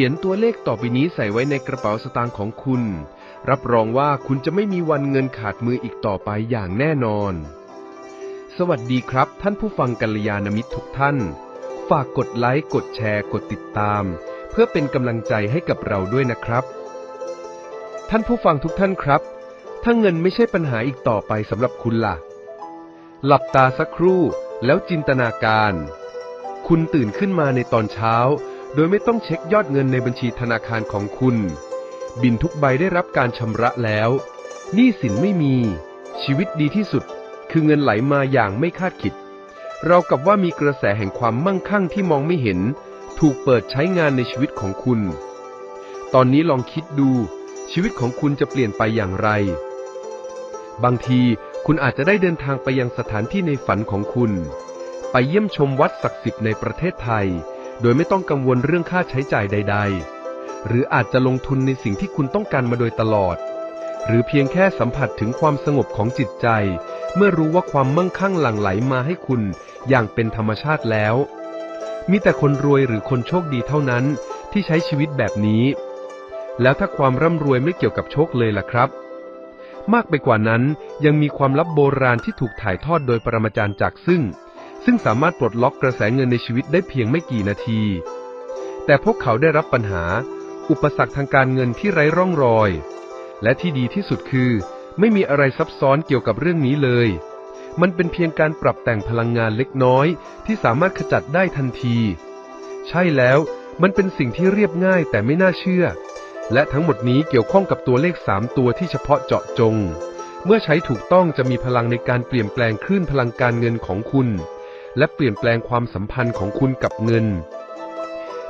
ขียนตัวเลขต่อไปนี้ใส่ไว้ในกระเป๋าสตางค์ของคุณ รับรองว่าคุณจะไม่มีวันเงินขาดมืออีกต่อไปอย่างแน่นอน สวัสดีครับท่านผู้ฟังกัลยาณมิตรทุกท่าน ฝากกดไลค์ กดแชร์ กดติดตาม เพื่อเป็นกำลังใจให้กับเราด้วยนะครับ ท่านผู้ฟังทุกท่านครับ ถ้าเงินไม่ใช่ปัญหาอีกต่อไปสำหรับคุณล่ะ หลับตาสักครู่แล้วจินตนาการ คุณตื่นขึ้นมาในตอนเช้า โดยไม่ต้องเช็คยอดเงินในบัญชีธนาคารของคุณ บินทุกใบได้รับการชำระแล้วหนี้สินไม่มี ชีวิตดีที่สุด คือเงินไหลมาอย่างไม่คาดคิด เรากับว่ามีกระแสแห่งความมั่งคั่งที่มองไม่เห็น ถูกเปิดใช้งานในชีวิตของคุณ ตอนนี้ลองคิดดู ชีวิตของคุณจะเปลี่ยนไปอย่างไร บางทีคุณอาจจะได้เดินทางไปยังสถานที่ในฝันของคุณ ไปเยี่ยมชมวัดศักดิ์สิทธิ์ในประเทศไทย โดยไม่ต้องกังวลเรื่องค่าใช้จ่ายใด ๆ หรืออาจจะลงทุนในสิ่งที่คุณต้องการมาโดยตลอด หรือเพียงแค่สัมผัสถึงความสงบของจิตใจ เมื่อรู้ว่าความมั่งคั่งหลั่งไหลมาให้คุณอย่างเป็นธรรมชาติแล้ว มีแต่คนรวยหรือคนโชคดีเท่านั้นที่ใช้ชีวิตแบบนี้ แล้วถ้าความร่ำรวยไม่เกี่ยวกับโชคเลยล่ะครับ มากไปกว่านั้นยังมีความลับโบราณที่ถูกถ่ายทอดโดยปรมาจารย์จากซึ่ง ซึ่งสามารถปลดล็อกกระแสเงินในชีวิตได้เพียงไม่กี่นาที แต่พวกเขาได้รับปัญหา อุปสรรคทางการเงินที่ไร้ร่องรอย และที่ดีที่สุดคือ ไม่มีอะไรซับซ้อนเกี่ยวกับเรื่องนี้เลย มันเป็นเพียงการปรับแต่งพลังงานเล็กน้อย ที่สามารถขจัดได้ทันที ใช่แล้วมันเป็นสิ่งที่เรียบง่ายแต่ไม่น่าเชื่อ และทั้งหมดนี้เกี่ยวข้องกับตัวเลข 3 ตัวที่เฉพาะเจาะจง เมื่อใช้ถูกต้องจะมีพลังในการเปลี่ยนแปลงคลื่นพลังการเงินของคุณ และเปลี่ยนแปลงความสัมพันธ์ของคุณกับเงิน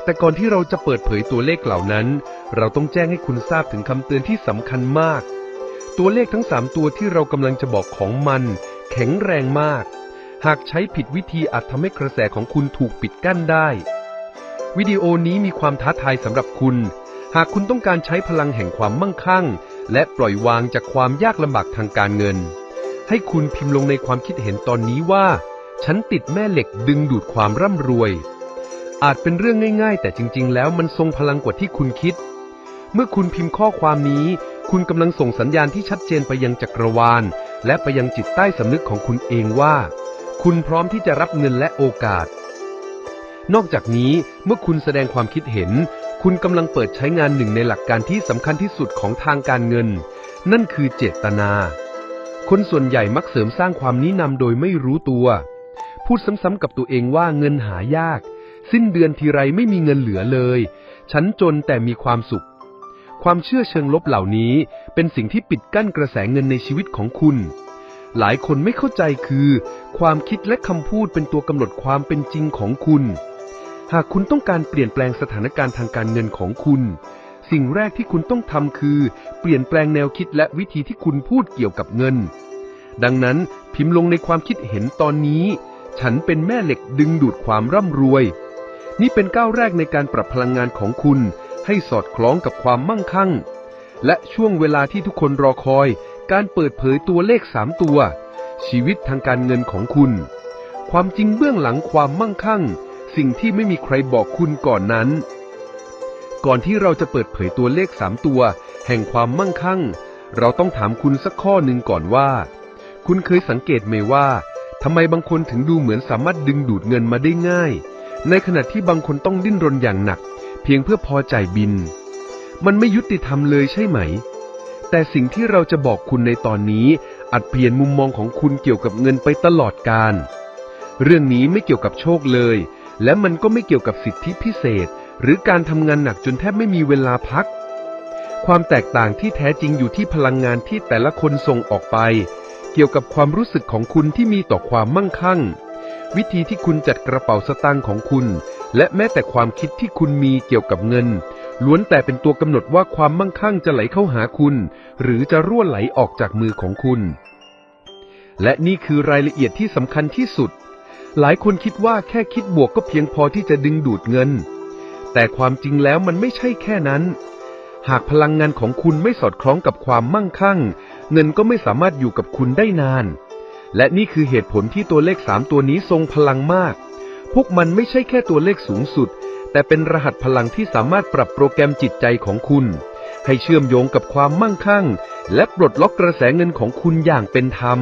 แต่ก่อนที่เราจะเปิดเผยตัวเลขเหล่านั้น เราต้องแจ้งให้คุณทราบถึงคำเตือนที่สำคัญมาก ตัวเลขทั้ง 3 ตัวที่เรากำลังจะบอกของมัน แข็งแรงมาก หากใช้ผิดวิธีอาจทำให้กระแสของคุณถูกปิดกั้นได้ วิดีโอนี้มีความท้าทายสำหรับคุณ หากคุณต้องการใช้พลังแห่งความมั่งคั่ง และปล่อยวางจากความยากลำบากทางการเงิน ให้คุณพิมพ์ลงในความคิดเห็นตอนนี้ว่า ฉันติดแม่เหล็กดึงดูดความร่ำรวย อาจเป็นเรื่องง่ายๆ แต่จริง ๆ แล้วมันทรงพลังกว่าที่คุณคิด เมื่อคุณพิมพ์ข้อความนี้ คุณกำลังส่งสัญญาณที่ชัดเจนไปยังจักรวาล และไปยังจิตใต้สำนึกของคุณเองว่า คุณพร้อมที่จะรับเงินและโอกาส นอกจากนี้เมื่อคุณแสดงความคิดเห็น คุณกำลังเปิดใช้งานหนึ่งในหลักการที่สำคัญที่สุดของทางการเงิน นั่นคือเจตนา คนส่วนใหญ่มักเสริมสร้างความนินำโดยไม่รู้ตัว พูดซ้ำๆกับตัวเองว่าเงินหายาก สิ้นเดือนทีไรไม่มีเงินเหลือเลย ฉันจนแต่มีความสุข ความเชื่อเชิงลบเหล่านี้เป็นสิ่งที่ปิดกั้นกระแสเงินในชีวิตของคุณ หลายคนไม่เข้าใจคือ ความคิดและคำพูดเป็นตัวกำหนดความเป็นจริงของคุณ หากคุณต้องการเปลี่ยนแปลงสถานการณ์ทางการเงินของคุณสิ่งแรกที่คุณต้องทำคือ เปลี่ยนแปลงแนวคิดและวิธีที่คุณพูดเกี่ยวกับเงิน ดังนั้นพิมพ์ลงในความคิดเห็นตอนนี้ ฉันเป็นแม่เหล็กดึงดูดความร่ำรวย นี่เป็นก้าวแรกในการปรับพลังงานของคุณให้สอดคล้องกับความมั่งคั่ง และช่วงเวลาที่ทุกคนรอคอย การเปิดเผยตัวเลขสามตัว ชีวิตทางการเงินของคุณ ความจริงเบื้องหลังความมั่งคั่ง สิ่งที่ไม่มีใครบอกคุณก่อนนั้น ก่อนที่เราจะเปิดเผยตัวเลขสามตัว แห่งความมั่งคั่ง เราต้องถามคุณสักข้อหนึ่งก่อนว่า คุณเคยสังเกตไหมว่า ทำไมบางคนถึงดูเหมือนสามารถดึงดูดเงินมาได้ง่าย ในขณะที่บางคนต้องดิ้นรนอย่างหนัก เพียงเพื่อพอจ่ายบิน มันไม่ยุติธรรมเลยใช่ไหม แต่สิ่งที่เราจะบอกคุณในตอนนี้ อาจเปลี่ยนมุมมองของคุณเกี่ยวกับเงินไปตลอดกาลเรื่องนี้ไม่เกี่ยวกับโชคเลย และมันก็ไม่เกี่ยวกับสิทธิพิเศษ หรือการทำงานหนักจนแทบไม่มีเวลาพัก ความแตกต่างที่แท้จริงอยู่ที่พลังงานที่แต่ละคนส่งออกไป เกี่ยวกับความรู้สึกของคุณที่มีต่อความมั่งคั่ง วิธีที่คุณจัดกระเป๋าสตางค์ของคุณ และแม้แต่ความคิดที่คุณมีเกี่ยวกับเงิน ล้วนแต่เป็นตัวกำหนดว่าความมั่งคั่งจะไหลเข้าหาคุณ หรือจะรั่วไหลออกจากมือของคุณ และนี่คือรายละเอียดที่สำคัญที่สุด หลายคนคิดว่าแค่คิดบวกก็เพียงพอที่จะดึงดูดเงิน แต่ความจริงแล้วมันไม่ใช่แค่นั้นหากพลังงานของคุณไม่สอดคล้องกับความมั่งคั่ง เงินก็ไม่สามารถอยู่กับคุณได้นาน และนี่คือเหตุผลที่ตัวเลขสามตัวนี้ทรงพลังมาก พวกมันไม่ใช่แค่ตัวเลขสูงสุด แต่เป็นรหัสพลังที่สามารถปรับโปรแกรมจิตใจของคุณ ให้เชื่อมโยงกับความมั่งคั่ง และปลดล็อกกระแสเงินของคุณอย่างเป็นธรรม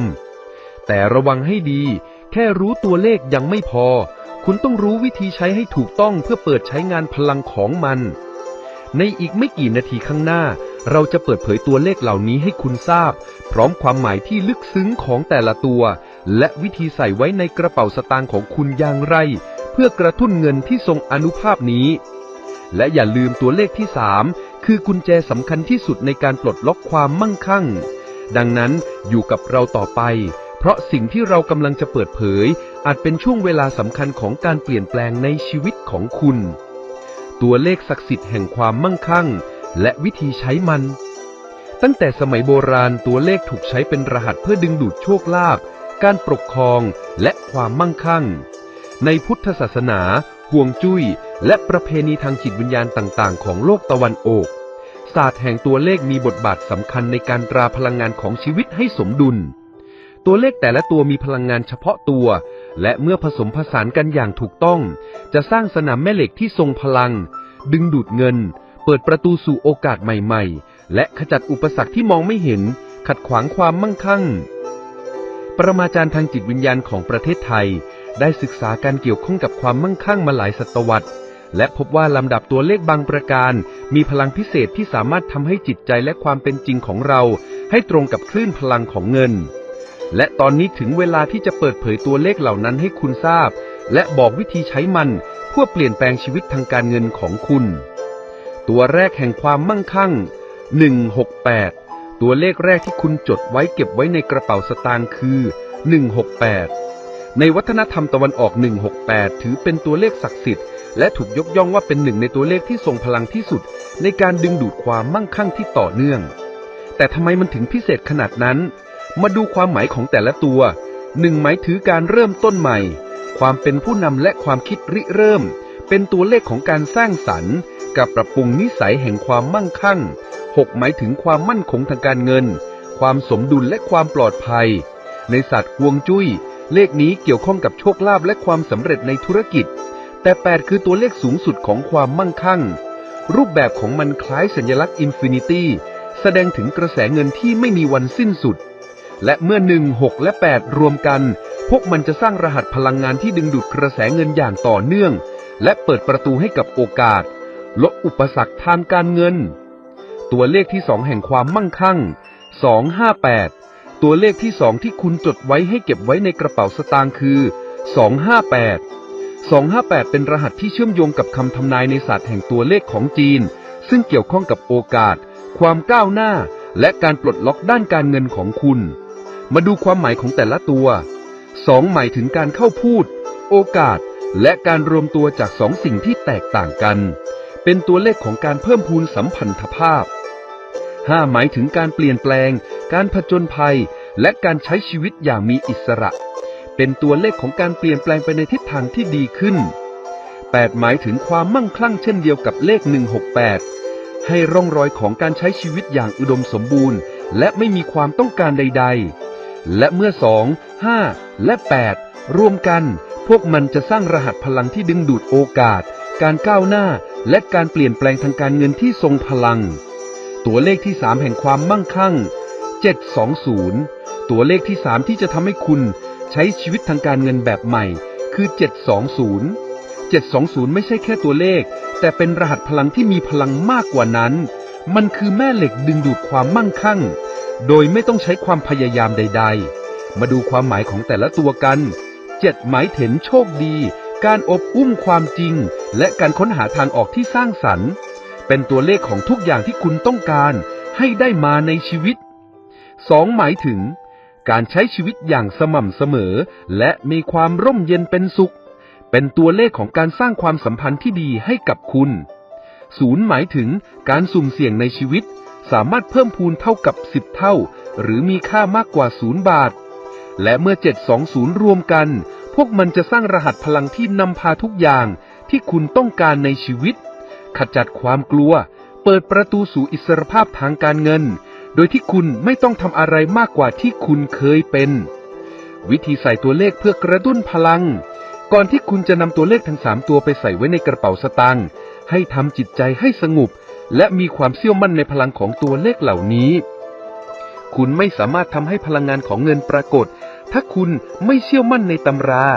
แต่ระวังให้ดี แค่รู้ตัวเลขยังไม่พอ คุณต้องรู้วิธีใช้ให้ถูกต้องเพื่อเปิดใช้งานพลังของมันในอีกไม่กี่นาทีข้างหน้า เราจะเปิดเผยตัวเลขเหล่านี้ให้คุณทราบ พร้อมความหมายที่ลึกซึ้งของแต่ละตัว และวิธีใส่ไว้ในกระเป๋าสตางค์ของคุณอย่างไร เพื่อกระตุ้นเงินที่ทรงอนุภาพนี้ และอย่าลืมตัวเลขที่ 3 คือกุญแจสำคัญที่สุดในการปลดล็อกความมั่งคั่ง ดังนั้นอยู่กับเราต่อไป เพราะสิ่งที่เรากำลังจะเปิดเผย อาจเป็นช่วงเวลาสำคัญของการเปลี่ยนแปลงในชีวิตของคุณ ตัวเลขศักดิ์สิทธิ์แห่งความมั่งคั่ง และวิธีใช้มัน ตั้งแต่สมัยโบราณตัวเลขถูกใช้เป็นรหัสเพื่อดึงดูดโชคลาภการปกครองและความมั่งคั่ง ในพุทธศาสนาห่วงจุ้ย และประเพณีทางจิตวิญญาณต่าง ๆ ของโลกตะวันออกศาสตร์แห่งตัวเลขมีบทบาทสำคัญในการตราพลังงานของชีวิตให้สมดุล ตัวเลขแต่ละตัวมีพลังงานเฉพาะตัว และเมื่อผสมผสานกันอย่างถูกต้อง จะสร้างสนามแม่เหล็กที่ทรงพลัง ดึงดูดเงิน เปิดประตูสู่โอกาสใหม่ๆ และขจัดอุปสรรคที่มองไม่เห็น ขัดขวางความมั่งคั่ง ปรมาจารย์ทางจิตวิญญาณของประเทศไทย ได้ศึกษาการเกี่ยวข้องกับความมั่งคั่งมาหลายศตวรรษ และพบว่าลำดับตัวเลขบางประการ มีพลังพิเศษที่สามารถทำให้จิตใจและความเป็นจริงของเรา ให้ตรงกับคลื่นพลังของเงิน และตอนนี้ถึงเวลาที่จะเปิดเผยตัวเลขเหล่านั้นให้คุณทราบ และบอกวิธีใช้มันเพื่อเปลี่ยนแปลงชีวิตทางการเงินของคุณ ตัวแรกแห่งความมั่งคั่ง 168 ตัวเลขแรกที่คุณจดไว้เก็บไว้ในกระเป๋าสตางค์คือ 168 ในวัฒนธรรมตะวันออก 168 ถือเป็นตัวเลขศักดิ์สิทธิ์และถูกยกย่องว่าเป็นหนึ่งในตัวเลขที่ทรงพลังที่สุด ในการดึงดูดความมั่งคั่งที่ต่อเนื่อง แต่ทำไมมันถึงพิเศษขนาดนั้น มาดูความหมายของแต่ละตัวหนึ่งหมายถือการเริ่มต้นใหม่ ความเป็นผู้นำและความคิดริเริ่ม เป็นตัวเลขของการสร้างสรรค์ กับปรับปรุงนิสัยแห่งความมั่งคั่งหกหมายถึงความมั่นคงทางการเงิน ความสมดุลและความปลอดภัย ในศาสตร์ฮวงจุ้ย เลขนี้เกี่ยวข้องกับโชคลาภและความสำเร็จในธุรกิจ แต่ 8 คือตัวเลขสูงสุดของความมั่งคั่ง รูปแบบของมันคล้ายสัญลักษณ์อินฟินิตี้แสดงถึงกระแสเงินที่ไม่มีวันสิ้นสุด และเมื่อ 1 6 และ 8 รวมกัน พวกมันจะสร้างรหัสพลังงานที่ดึงดูดกระแสเงินอย่างต่อเนื่อง และเปิดประตูให้กับโอกาส ลดอุปสรรคทางการเงิน ตัวเลขที่2แห่งความมั่งคั่ง 258 ตัวเลขที่2ที่คุณจดไว้ให้เก็บไว้ในกระเป๋าสตางค์คือ 258 258 เป็นรหัสที่เชื่อมโยงกับคำทำนายในศาสตร์แห่งตัวเลขของจีน ซึ่งเกี่ยวข้องกับโอกาส ความก้าวหน้า และการปลดล็อกด้านการเงินของคุณ มาดูความหมายของแต่ละตัว 2 หมายถึงการเข้าพูด โอกาส และการรวมตัวจากสองสิ่งที่แตกต่างกัน เป็นตัวเลขของการเพิ่มพูนสัมพันธภาพ 5 หมายถึงการเปลี่ยนแปลง การผจญภัย และการใช้ชีวิตอย่างมีอิสระ เป็นตัวเลขของการเปลี่ยนแปลงไปในทิศทางที่ดีขึ้น 8 หมายถึงความมั่งคั่งเช่นเดียวกับเลข 168 ให้ร่องรอยของการใช้ชีวิตอย่างอุดมสมบูรณ์ และไม่มีความต้องการใด ๆ และเมื่อ 2 5 และ 8 รวมกัน พวกมันจะสร้างรหัสพลังที่ดึงดูดโอกาส การก้าวหน้า และการเปลี่ยนแปลงทางการเงินที่ทรงพลัง ตัวเลขที่ 3 แห่งความมั่งคั่ง 720 ตัวเลขที่ 3 ที่จะทำให้คุณใช้ชีวิตทางการเงินแบบใหม่ คือ 720 720 ไม่ใช่แค่ตัวเลข แต่เป็นรหัสพลังที่มีพลังมากกว่านั้น มันคือแม่เหล็กดึงดูดความมั่งคั่ง โดยไม่ต้องใช้ความพยายามใด ๆ มาดูความหมายของแต่ละตัวกัน 7 หมายถึงโชคดี การอบอุ้มความจริง และการค้นหาทางออกที่สร้างสรรค์ เป็นตัวเลขของทุกอย่างที่คุณต้องการ ให้ได้มาในชีวิต 2 หมายถึง การใช้ชีวิตอย่างสม่ำเสมอ และมีความร่มเย็นเป็นสุข เป็นตัวเลขของการสร้างความสัมพันธ์ที่ดีให้กับคุณศูนย์หมายถึงการสุ่มเสี่ยงในชีวิต สามารถเพิ่มพูนเท่ากับ 10 เท่า หรือมีค่ามากกว่าศูนย์บาท และเมื่อ 720 รวมกัน พวกมันจะสร้างรหัสพลังที่นำพาทุกอย่างที่คุณต้องการในชีวิต ขจัดความกลัว เปิดประตูสู่อิสรภาพทางการเงิน โดยที่คุณไม่ต้องทำอะไรมากกว่าที่คุณเคยเป็น วิธีใส่ตัวเลขเพื่อกระตุ้นพลัง ก่อนที่คุณจะนำตัวเลขทั้งสามตัวไปใส่ไว้ในกระเป๋าสตางค์ให้ทำจิตใจให้สงบและมีความเชื่อมั่นในพลังของตัวเลขเหล่านี้ คุณไม่สามารถทำให้พลังงานของเงินปรากฏ ถ้าคุณไม่เชื่อมั่นในตำรา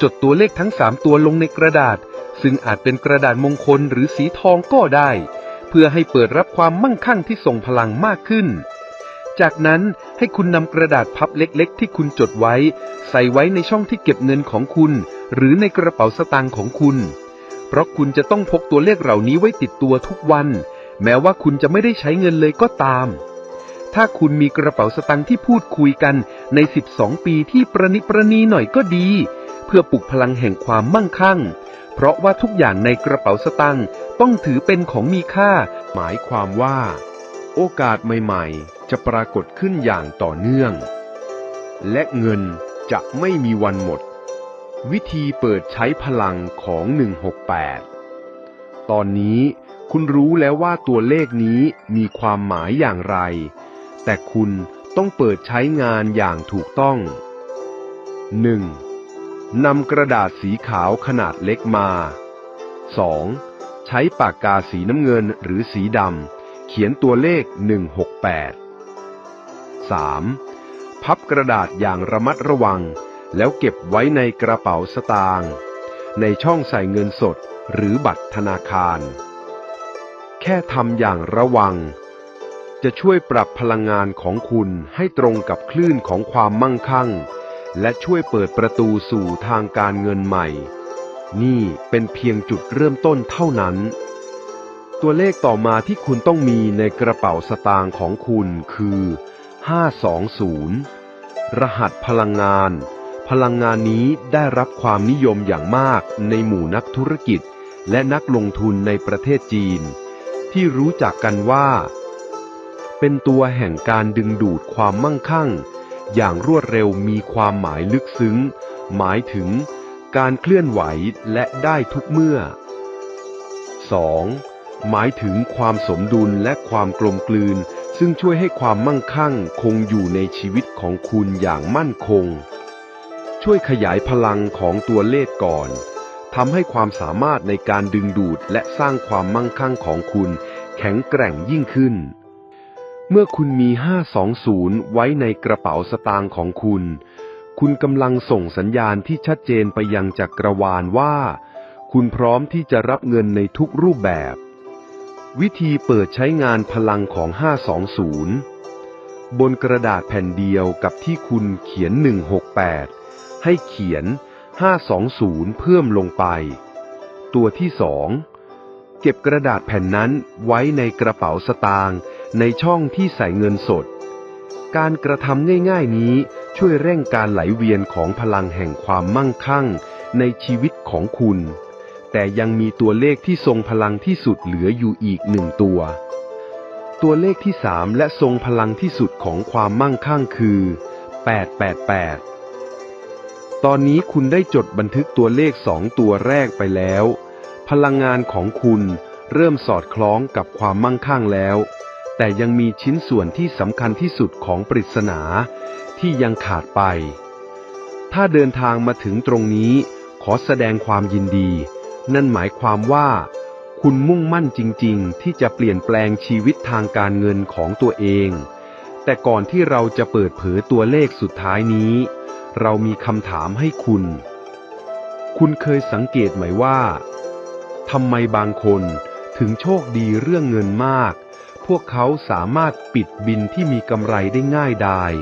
จดตัวเลขทั้งสามตัวลงในกระดาษ ซึ่งอาจเป็นกระดาษมงคลหรือสีทองก็ได้ เพื่อให้เปิดรับความมั่งคั่งที่ส่งพลังมากขึ้น จากนั้นให้คุณนำกระดาษพับเล็กๆ ที่คุณจดไว้ ใส่ไว้ในช่องที่เก็บเงินของคุณ หรือในกระเป๋าสตางค์ของคุณ เพราะคุณจะต้องพกตัวเลขเหล่านี้ไว้ติดตัวทุกวัน แม้ว่าคุณจะไม่ได้ใช้เงินเลยก็ตาม ถ้าคุณมีกระเป๋าสตางค์ที่พูดคุยกันใน 12 ปีที่ประนิประนีหน่อยก็ดี เพื่อปลุกพลังแห่งความมั่งคั่ง เพราะว่าทุกอย่างในกระเป๋าสตางค์ต้องถือเป็นของมีค่า หมายความว่า โอกาสใหม่ๆ จะปรากฏขึ้นอย่างต่อเนื่อง และเงินจะไม่มีวันหมด วิธีเปิดใช้พลังของ 168 ตอนนี้คุณรู้แล้วว่าตัวเลขนี้มีความหมายอย่างไร แต่คุณต้องเปิดใช้งานอย่างถูกต้อง 1. นำกระดาษสีขาวขนาดเล็กมา 2. ใช้ปากกาสีน้ำเงินหรือสีดำเขียนตัวเลข 168 3. พับกระดาษอย่างระมัดระวัง แล้วเก็บไว้ในกระเป๋าสตางค์ในช่องใส่เงินสดหรือบัตรธนาคาร แค่ทำอย่างระวัง จะช่วยปรับพลังงานของคุณให้ตรงกับคลื่นของความมั่งคั่ง และช่วยเปิดประตูสู่ทางการเงินใหม่ นี่เป็นเพียงจุดเริ่มต้นเท่านั้น ตัวเลขต่อมาที่คุณต้องมีในกระเป๋าสตางค์ของคุณคือ 520 รหัสพลังงาน พลังงานนี้ได้รับความนิยมอย่างมากในหมู่นักธุรกิจ และนักลงทุนในประเทศจีน ที่รู้จักกันว่า เป็นตัวแห่งการดึงดูดความมั่งคั่ง อย่างรวดเร็วมีความหมายลึกซึ้ง หมายถึงการเคลื่อนไหวและได้ทุกเมื่อ 2. หมายถึงความสมดุลและความกลมกลืน ซึ่งช่วยให้ความมั่งคั่งคงอยู่ในชีวิตของคุณอย่างมั่นคง ช่วยขยายพลังของตัวเลขก่อนทำให้ความสามารถในการดึงดูดและสร้างความมั่งคั่งของคุณ แข็งแกร่งยิ่งขึ้น เมื่อคุณมี 520 ไว้ในกระเป๋าสตางค์ของคุณ คุณกำลังส่งสัญญาณที่ชัดเจนไปยังจักรวาลว่า คุณพร้อมที่จะรับเงินในทุกรูปแบบ วิธีเปิดใช้งานพลังของ 520 บนกระดาษแผ่นเดียวกับที่คุณเขียน 168 ให้เขียน 520 เพิ่มลงไป ตัวที่สองเก็บกระดาษแผ่นนั้นไว้ในกระเป๋าสตางค์ ในช่องที่ใส่เงินสด การกระทำง่ายๆนี้ช่วยเร่งการไหลเวียนของพลังแห่งความมั่งคั่งในชีวิตของคุณ แต่ยังมีตัวเลขที่ทรงพลังที่สุดเหลืออยู่อีกหนึ่งตัว ตัวเลขที่สามและทรงพลังที่สุดของความมั่งคั่งคือ 888 ตอนนี้คุณได้จดบันทึกตัวเลขสองตัวแรกไปแล้ว พลังงานของคุณเริ่มสอดคล้องกับความมั่งคั่งแล้ว แต่ยังมีชิ้นส่วนที่สำคัญที่สุดของปริศนาที่ยังขาดไป ถ้าเดินทางมาถึงตรงนี้ ขอแสดงความยินดี นั่นหมายความว่า คุณมุ่งมั่นจริง ๆ ที่จะเปลี่ยนแปลงชีวิตทางการเงินของตัวเอง แต่ก่อนที่เราจะเปิดเผยตัวเลขสุดท้ายนี้ เรามีคำถามให้คุณ คุณเคยสังเกตไหมว่าทำไมบางคนถึงโชคดีเรื่องเงินมาก พวกเขาสามารถปิดบินที่มีกำไรได้ง่ายดาย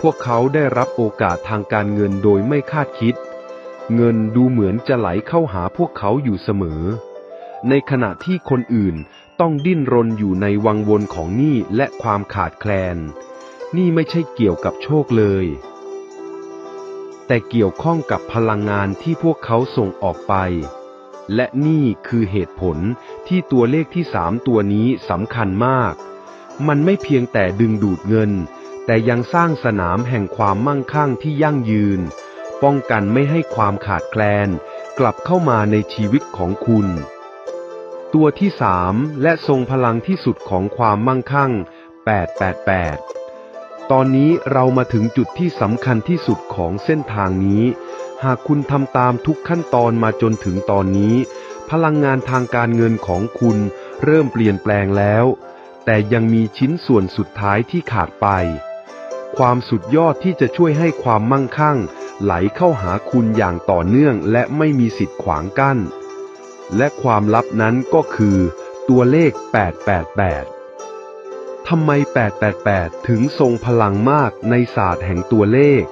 พวกเขาได้รับโอกาสทางการเงินโดยไม่คาดคิด เงินดูเหมือนจะไหลเข้าหาพวกเขาอยู่เสมอ ในขณะที่คนอื่นต้องดิ้นรนอยู่ในวังวนของหนี้และความขาดแคลน นี่ไม่ใช่เกี่ยวกับโชคเลย แต่เกี่ยวข้องกับพลังงานที่พวกเขาส่งออกไป และนี่คือเหตุผลที่ตัวเลขที่สามตัวนี้สำคัญมาก มันไม่เพียงแต่ดึงดูดเงิน แต่ยังสร้างสนามแห่งความมั่งคั่งที่ยั่งยืน ป้องกันไม่ให้ความขาดแคลน กลับเข้ามาในชีวิตของคุณ ตัวที่สามและทรงพลังที่สุดของความมั่งคั่ง 888 ตอนนี้เรามาถึงจุดที่สำคัญที่สุดของเส้นทางนี้ หากคุณทำตามทุกขั้นตอนมาจนถึงตอนนี้ พลังงานทางการเงินของคุณเริ่มเปลี่ยนแปลงแล้ว แต่ยังมีชิ้นส่วนสุดท้ายที่ขาดไป ความสุดยอดที่จะช่วยให้ความมั่งคั่ง ไหลเข้าหาคุณอย่างต่อเนื่องและไม่มีสิทธิ์ขวางกั้น และความลับนั้นก็คือ ตัวเลข 888 ทำไม 888 ถึงทรงพลังมากในศาสตร์แห่งตัวเลข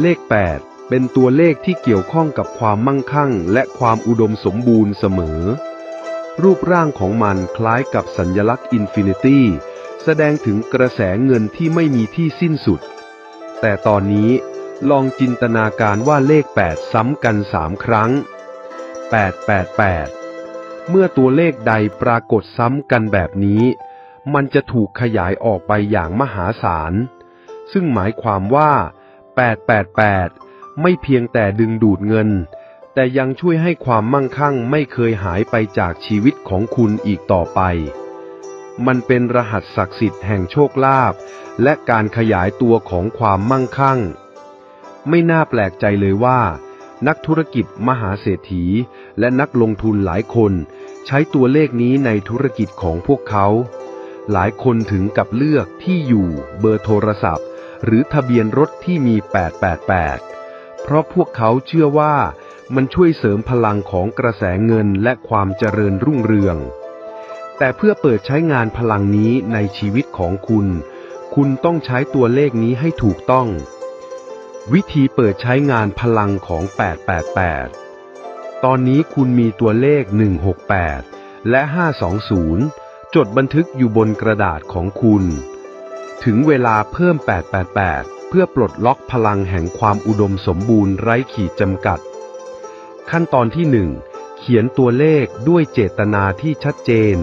เลข 8 เป็นตัวเลขที่เกี่ยวข้องกับความมั่งคั่งและความอุดมสมบูรณ์เสมอ รูปร่างของมันคล้ายกับสัญลักษณ์อินฟินิตี้แสดงถึงกระแสเงินที่ไม่มีที่สิ้นสุด แต่ตอนนี้ลองจินตนาการว่าเลข 8 ซ้ำกันสามครั้ง 888 เมื่อตัวเลขใดปรากฏซ้ำกันแบบนี้ มันจะถูกขยายออกไปอย่างมหาศาล ซึ่งหมายความว่า 888 ไม่เพียงแต่ดึงดูดเงิน แต่ยังช่วยให้ความมั่งคั่งไม่เคยหายไปจากชีวิตของคุณอีกต่อไป มันเป็นรหัสศักดิ์สิทธิ์แห่งโชคลาภและการขยายตัวของความมั่งคั่ง ไม่น่าแปลกใจเลยว่า นักธุรกิจมหาเศรษฐี และนักลงทุนหลายคนใช้ตัวเลขนี้ในธุรกิจของพวกเขาหลายคนถึงกับเลือกที่อยู่เบอร์โทรศัพท์ หรือทะเบียนรถที่มี 888 เพราะพวกเขาเชื่อว่ามันช่วยเสริมพลังของกระแสเงินและความเจริญรุ่งเรือง แต่เพื่อเปิดใช้งานพลังนี้ในชีวิตของคุณ คุณต้องใช้ตัวเลขนี้ให้ถูกต้อง วิธีเปิดใช้งานพลังของ 888 ตอนนี้คุณมีตัวเลข 168 และ 520 จดบันทึกอยู่บนกระดาษของคุณ ถึงเวลาเพิ่ม 888 เพื่อปลดล็อกพลังแห่งความอุดมสมบูรณ์ไร้ขีดจำกัด ขั้นตอนที่1เขียนตัวเลขด้วยเจตนาที่ชัดเจน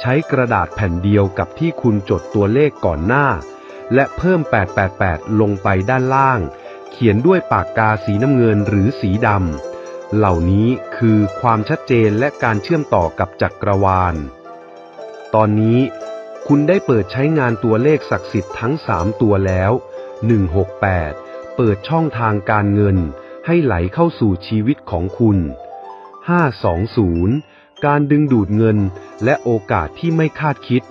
ใช้กระดาษแผ่นเดียวกับที่คุณจดตัวเลขก่อนหน้า และเพิ่ม 888 ลงไปด้านล่าง เขียนด้วยปากกาสีน้ำเงินหรือสีดำ เหล่านี้คือความชัดเจนและการเชื่อมต่อกับจักรวาล ตอนนี้คุณได้เปิดใช้งานตัวเลขศักดิ์สิทธิ์ทั้ง 3 ตัวแล้ว 168 เปิดช่องทางการเงิน ให้ไหลเข้าสู่ชีวิตของคุณ 520 การดึงดูดเงินและโอกาสที่ไม่คาดคิด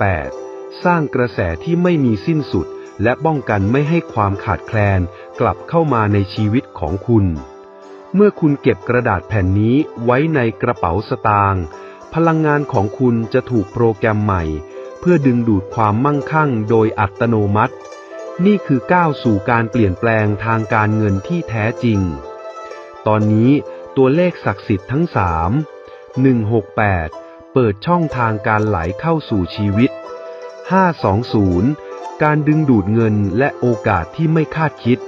888 สร้างกระแสที่ไม่มีสิ้นสุด และป้องกันไม่ให้ความขาดแคลนกลับเข้ามาในชีวิตของคุณ เมื่อคุณเก็บกระดาษแผ่นนี้ไว้ในกระเป๋าสตางค์พลังงานของคุณจะถูกโปรแกรมใหม่ พื่อดึงดูดความมั่งคั่งโดยอัตโนมัติ นี่คือก้าวสู่การเปลี่ยนแปลงทางการเงินที่แท้จริง ตอนนี้ตัวเลขศักดิ์สิทธิ์ทั้งสาม168 เปิดช่องทางการไหลเข้าสู่ชีวิต 520 การดึงดูดเงินและโอกาสที่ไม่คาดคิด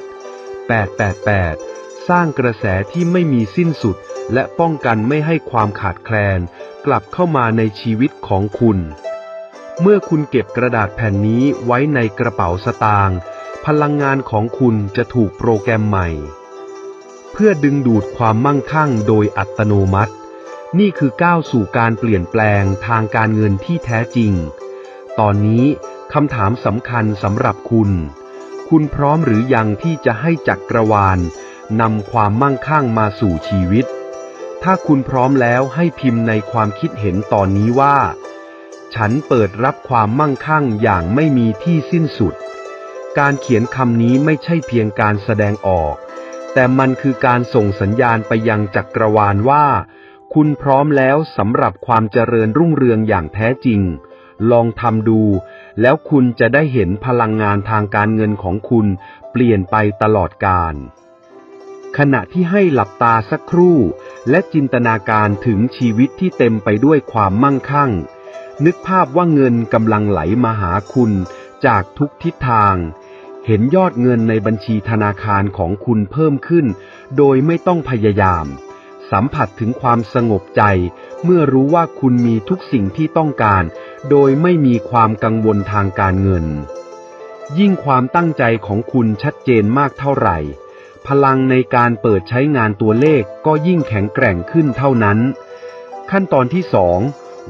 888 สร้างกระแสที่ไม่มีสิ้นสุดและป้องกันไม่ให้ความขาดแคลน กลับเข้ามาในชีวิตของคุณ เมื่อคุณเก็บกระดาษแผ่นนี้ไว้ในกระเป๋าสตางค์พลังงานของคุณจะถูกโปรแกรมใหม่ เพื่อดึงดูดความมั่งคั่งโดยอัตโนมัติ นี่คือก้าวสู่การเปลี่ยนแปลงทางการเงินที่แท้จริง ตอนนี้คำถามสำคัญสำหรับคุณ คุณพร้อมหรือยังที่จะให้จักรวาลนำความมั่งคั่งมาสู่ชีวิต ถ้าคุณพร้อมแล้วให้พิมพ์ในความคิดเห็นตอนนี้ว่า ฉันเปิดรับความมั่งคั่งอย่างไม่มีที่สิ้นสุด การเขียนคำนี้ไม่ใช่เพียงการแสดงออก แต่มันคือการส่งสัญญาณไปยังจักรวาลว่า คุณพร้อมแล้วสำหรับความเจริญรุ่งเรืองอย่างแท้จริง ลองทำดู แล้วคุณจะได้เห็นพลังงานทางการเงินของคุณเปลี่ยนไปตลอดกาลขณะที่ให้หลับตาสักครู่ และจินตนาการถึงชีวิตที่เต็มไปด้วยความมั่งคั่ง นึกภาพว่าเงินกำลังไหลมาหาคุณจากทุกทิศทาง เห็นยอดเงินในบัญชีธนาคารของคุณเพิ่มขึ้น โดยไม่ต้องพยายาม สัมผัสถึงความสงบใจ เมื่อรู้ว่าคุณมีทุกสิ่งที่ต้องการ โดยไม่มีความกังวลทางการเงิน ยิ่งความตั้งใจของคุณชัดเจนมากเท่าไหร่ พลังในการเปิดใช้งานตัวเลขก็ยิ่งแข็งแกร่งขึ้นเท่านั้น ขั้นตอนที่สอง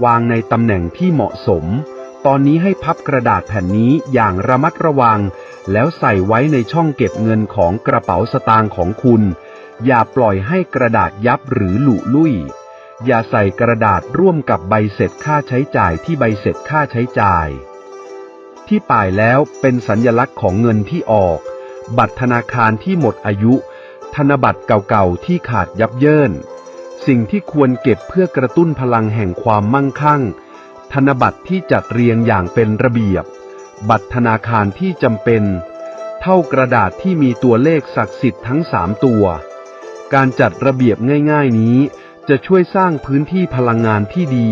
วางในตำแหน่งที่เหมาะสม ตอนนี้ให้พับกระดาษแผ่นนี้อย่างระมัดระวัง แล้วใส่ไว้ในช่องเก็บเงินของกระเป๋าสตางค์ของคุณ อย่าปล่อยให้กระดาษยับหรือหลุลุ่ย อย่าใส่กระดาษร่วมกับใบเสร็จค่าใช้จ่ายที่ใบเสร็จค่าใช้จ่าย ที่ป่ายแล้วเป็นสัญญลักษณ์ของเงินที่ออก บัตรธนาคารที่หมดอายุ ธนบัตรเก่าๆที่ขาดยับเยิน สิ่งที่ควรเก็บเพื่อกระตุ้นพลังแห่งความมั่งคั่ง ธนบัตรที่จัดเรียงอย่างเป็นระเบียบ บัตรธนาคารที่จำเป็น เท่ากระดาษที่มีตัวเลขศักดิ์สิทธิ์ทั้งสามตัว การจัดระเบียบง่ายๆนี้ จะช่วยสร้างพื้นที่พลังงานที่ดี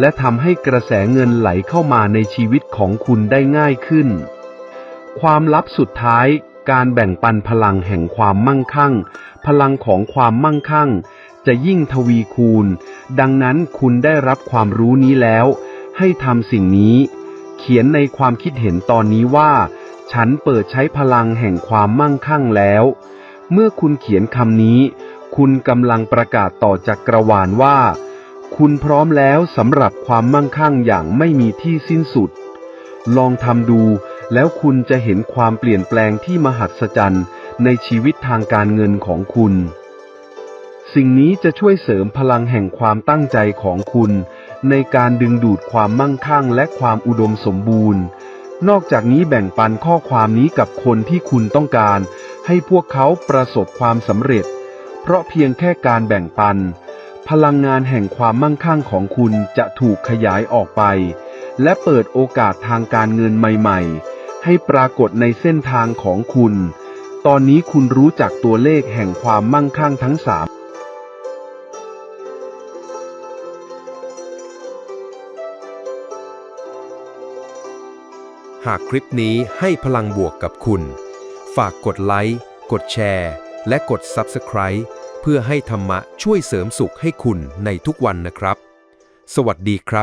และทำให้กระแสเงินไหลเข้ามาในชีวิตของคุณได้ง่ายขึ้น ความลับสุดท้ายการแบ่งปันพลังแห่งความมั่งคั่ง พลังของความมั่งคั่ง จะยิ่งทวีคูณ ดังนั้นคุณได้รับความรู้นี้แล้ว ให้ทำสิ่งนี้ เขียนในความคิดเห็นตอนนี้ว่า ฉันเปิดใช้พลังแห่งความมั่งคั่งแล้ว เมื่อคุณเขียนคำนี้ คุณกำลังประกาศต่อจักรวาลว่า คุณพร้อมแล้วสำหรับความมั่งคั่งอย่างไม่มีที่สิ้นสุด ลองทำดูแล้วคุณจะเห็นความเปลี่ยนแปลงที่มหัศจรรย์ในชีวิตทางการเงินของคุณ สิ่งนี้จะช่วยเสริมพลังแห่งความตั้งใจของคุณ ในการดึงดูดความมั่งคั่งและความอุดมสมบูรณ์ นอกจากนี้แบ่งปันข้อความนี้กับคนที่คุณต้องการ ให้พวกเขาประสบความสำเร็จ เพราะเพียงแค่การแบ่งปัน พลังงานแห่งความมั่งคั่งของคุณจะถูกขยายออกไป และเปิดโอกาสทางการเงินใหม่ๆ ให้ปรากฏในเส้นทางของคุณตอนนี้คุณรู้จักตัวเลขแห่งความมั่งคั่งทั้งสาม หากคลิปนี้ให้พลังบวกกับคุณ ฝากกดไลค์ กดแชร์ และกด Subscribe เพื่อให้ธรรมะช่วยเสริมสุขให้คุณในทุกวันนะครับ สวัสดีครับ